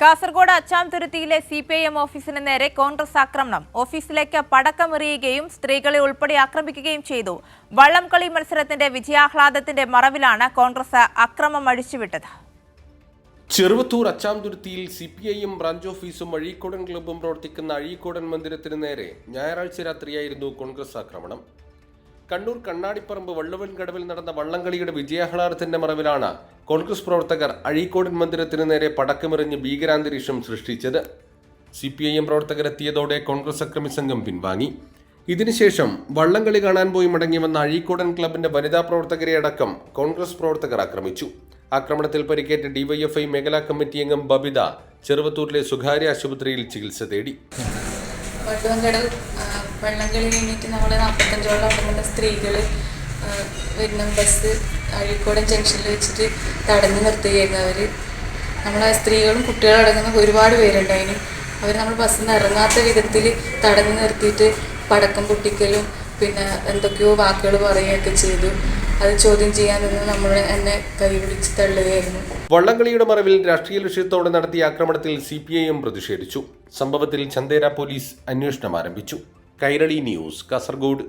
കാസർഗോഡ് അച്ചാംതുരുത്തിയിലെ C P I M ഓഫീസിന് നേരെ കോൺഗ്രസ് ആക്രമണം. ഓഫീസിലേക്ക് പടക്കമെറിയുകയും സ്ത്രീകളെ ഉൾപ്പെടെ ആക്രമിക്കുകയും ചെയ്തു. വള്ളംകളി മത്സരത്തിന്റെ വിജയാഹ്ലാദത്തിന്റെ മറവിലാണ് കോൺഗ്രസ് അക്രമം അഴിച്ചുവിട്ടത്. Cheruvathur അച്ചാംതുരുത്തിയിൽ C P I M branch ഓഫീസും അഴീക്കോടൻ ക്ലബ്ബും പ്രവർത്തിക്കുന്ന അഴീക്കോടൻ മന്ദിരത്തിന് നേരെ ഞായറാഴ്ച രാത്രിയായിരുന്നു കോൺഗ്രസ് ആക്രമണം. കണ്ണൂർ കണ്ണാടിപ്പറമ്പ് വള്ളുവൻ കടവിൽ നടന്ന വള്ളംകളിയുടെ വിജയാഹ്ലാദത്തിന്റെ മറവിലാണ് കോൺഗ്രസ് പ്രവർത്തകർ അഴീക്കോടൻ മന്ദിരത്തിന് നേരെ പടക്കമെറിഞ്ഞ് ഭീകരാന്തരീക്ഷം സൃഷ്ടിച്ചത് സി പി ഐ എം പ്രവർത്തകരെത്തിയതോടെ കോൺഗ്രസ് അക്രമി സംഘം പിൻവാങ്ങി. ഇതിനുശേഷം വള്ളംകളി കാണാൻ പോയി മടങ്ങി വന്ന അഴീക്കോടൻ ക്ലബിന്റെ വനിതാ പ്രവർത്തകരെ അടക്കം കോൺഗ്രസ് പ്രവർത്തകർ ആക്രമിച്ചു. ആക്രമണത്തിൽ പരിക്കേറ്റ ഡിവൈഎഫ്ഐ മേഖലാ കമ്മിറ്റി അംഗം ബബിത ചെറുവത്തൂരിലെ സ്വകാര്യ ആശുപത്രിയിൽ ചികിത്സ തേടി. വള്ളംകളി യൂണിറ്റ് നമ്മുടെ നാൽപ്പത്തഞ്ചോളം സ്ത്രീകൾ വരുന്ന ബസ് അഴീക്കോടൻ ജംഗ്ഷനിൽ വെച്ചിട്ട് തടഞ്ഞു നിർത്തുകയായിരുന്നു അവർ നമ്മളെ സ്ത്രീകളും കുട്ടികളും അടങ്ങുന്ന ഒരുപാട് പേരുണ്ടായിന് അവർ നമ്മൾ ബസ്സിൽ നിന്ന് ഇറങ്ങാത്ത വിധത്തിൽ തടഞ്ഞു നിർത്തിയിട്ട് പടക്കം പൊട്ടിക്കലും പിന്നെ എന്തൊക്കെയോ വാക്കുകൾ പറയുകയൊക്കെ ചെയ്തു. അത് ചോദ്യം ചെയ്യാൻ നിന്ന് നമ്മൾ എന്നെ കൈ പിടിച്ച് തള്ളുകയായിരുന്നു. വള്ളംകളിയുടെ മറവിൽ രാഷ്ട്രീയ ലക്ഷ്യത്തോടെ നടത്തിയ ആക്രമണത്തിൽ സി പി ഐ എം പ്രതിഷേധിച്ചു. സംഭവത്തിൽ ചന്ദേര പോലീസ് അന്വേഷണം ആരംഭിച്ചു. കൈരളി ന്യൂസ് കാസർഗോഡ്.